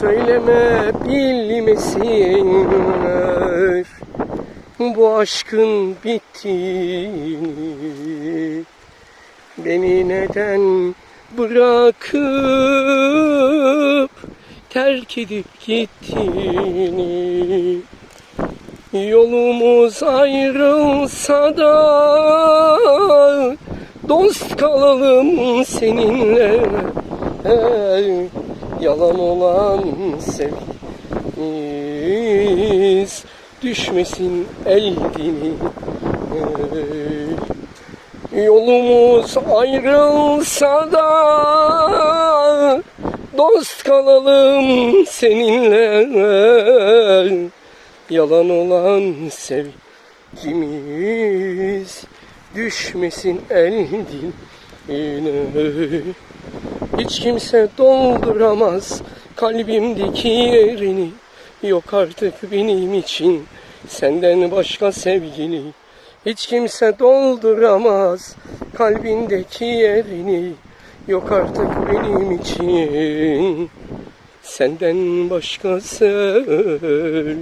Söyleme bilmesinler bu aşkın bittiğini Beni neden bırakıp terk edip gittiğini Yolumuz ayrılsa da dost kalalım seninle. Hey, yalan olan sevgimiz düşmesin el dini. Hey, Yolumuz ayrılsa da dost kalalım seninle. Yalan olan sevgimiz düşmesin el diline Hiç kimse dolduramaz kalbimdeki yerini. Yok artık benim için senden başka sevgili Hiç kimse dolduramaz kalbindeki yerini. Yok artık benim için senden başka sevgili